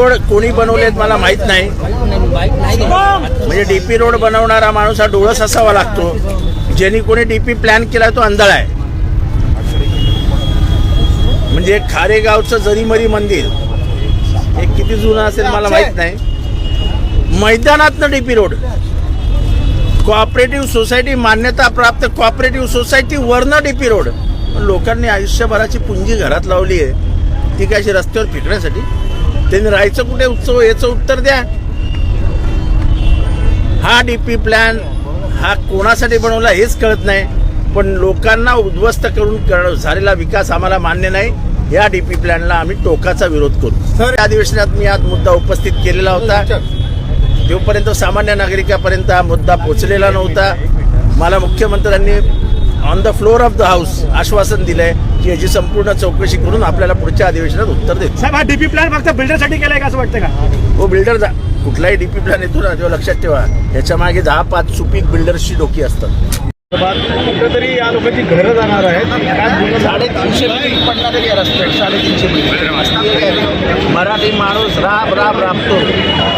Road कोणी बनवलेत मला माहीत नाही. म्हणजे डीपी रोड बनवणारा माणूस हा डोळस असावा लागतो. ज्यांनी कोणी डीपी प्लॅन केला तो अंधळा आहे. म्हणजे खारेगावचं जरीमरी मंदिर हे किती जुनं असेल मला माहीत नाही. मैदानातनं डीपी रोड. कोऑपरेटिव्ह सोसायटी मान्यता प्राप्त कोऑपरेटिव्ह सोसायटी वरनं डीपी रोड. लोकांनी आयुष्यभराची पुंजी घरात लावली आहे. ती काय अशी रस्त्यावर फेकण्यासाठी त्यांनी राहायचं कुठे? उत्सव याचं उत्तर द्या. हा डीपी प्लॅन हा कोणासाठी बनवला हेच कळत नाही. पण लोकांना उद्ध्वस्त करून कर- झालेला विकास आम्हाला मान्य नाही. या डीपी प्लॅनला आम्ही टोकाचा विरोध करू. तर या अधिवेशनात मी आज मुद्दा उपस्थित केलेला होता. जोपर्यंत सामान्य नागरिकापर्यंत हा मुद्दा पोचलेला नव्हता मला मुख्यमंत्र्यांनी on the floor of the house आश्वासन दिलंय की याची संपूर्ण चौकशी करून आपल्याला पुढच्या अधिवेशनात उत्तर देत साहेब हा डीपी प्लॅन फक्त बिल्डरसाठी केलाय का असं वाटतं का? हो बिल्डर कुठलाही डीपी प्लॅन येतो ना तेव्हा लक्षात ठेवा. याच्या मागे दहा पाच सुपीक बिल्डर्सची डोकी असतात. कुठेतरी या लोकांची घरं जाणार आहेत. साडेतीनशे पडणार आहे या रस्त्यात साडेतीनशे मराठी माणूस राब राब राबतो.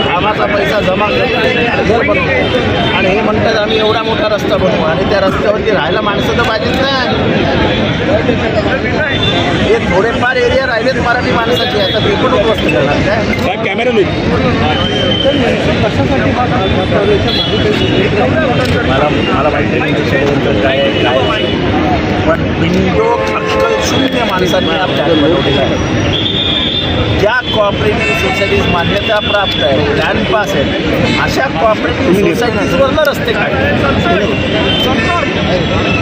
कामाचा पैसा जमा करतो. घर बनवतो. आणि हे म्हणतात आम्ही एवढा मोठा रस्ता बनवू. आणि त्या रस्त्यावरती राहायला माणसं तर पाहिजेच ना. हे थोडेफार एरिया राहिलेत मराठी माणसाचे. आता ते पण उद्ध्वस्त करणार काय? कॅमेरा मला मला माहिती नाही की काय काय पण बिंडोक अक्कल शून्य माणसांनी आपल्याला बनवलेला आहे ज्या कॉपरेटिव्ह सोसायटीज मान्यता प्राप्त आहे प्लॅन पास आहे अशा कॉपरेटिव्ह सोसायटीजवरनं रस्ते काढले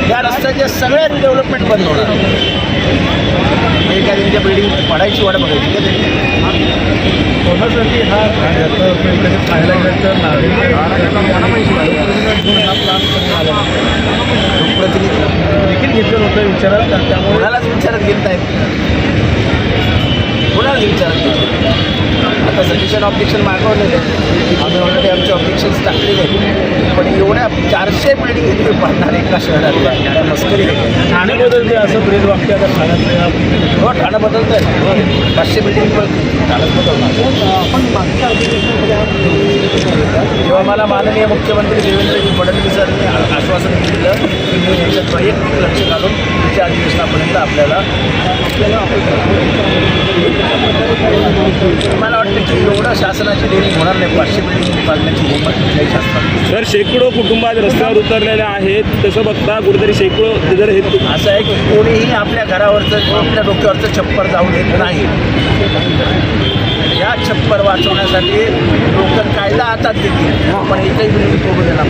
त्या रस्त्याचे सगळ्यात डेव्हलपमेंट बंद होणार त्यांच्या बिल्डिंग पडायची वाट बघायची? कोणासाठी हा कधी पाहायला गेलं तर लोकप्रतिनिधी देखील घेतलं होतं विचारात त्यामुळे कोणालाच विचारत घेत नाहीत. कोणाला विचारत घेत आता सजेशन ऑब्जेक्शन मागवलेले आम्ही ऑलरेडी आमचे ऑब्जेक्शन्स टाकलेले आहेत. एवढ्या चारशे बिल्डिंग इथे पडणार एका शहरातल्या काय मस्करी. ठाणे बदलते असं ब्रेद वाक्य आता ठाण्यात. हो ठाणं बदलत आहे पाचशे बिल्डिंग पण ठाणं बदलणार. जेव्हा मला माननीय मुख्यमंत्री देवेंद्रजी फडणवीसांनी आ- आश्वासन दिलं की मी याच्यात वैयक्तिक लक्ष घालून पुढच्या अधिवेशनापर्यंत आपल्याला एवढं शासनाची देणी होणार नाही. पाचशे बिल्डिंग कुठल्याही शासनात. सर शेकडो कुटुंब आज रस्त्यावर उतरलेले आहेत. तसं बघता कुठेतरी शेकडो जर हे असं आहे की कोणीही आपल्या घरावरचं आपल्या डोक्यावरचं छप्पर जाऊ देत नाही. या छप्पर वाचवण्यासाठी लोक कायदा हातात घेतील. पण एकही बिल्डिंग तोडू देणार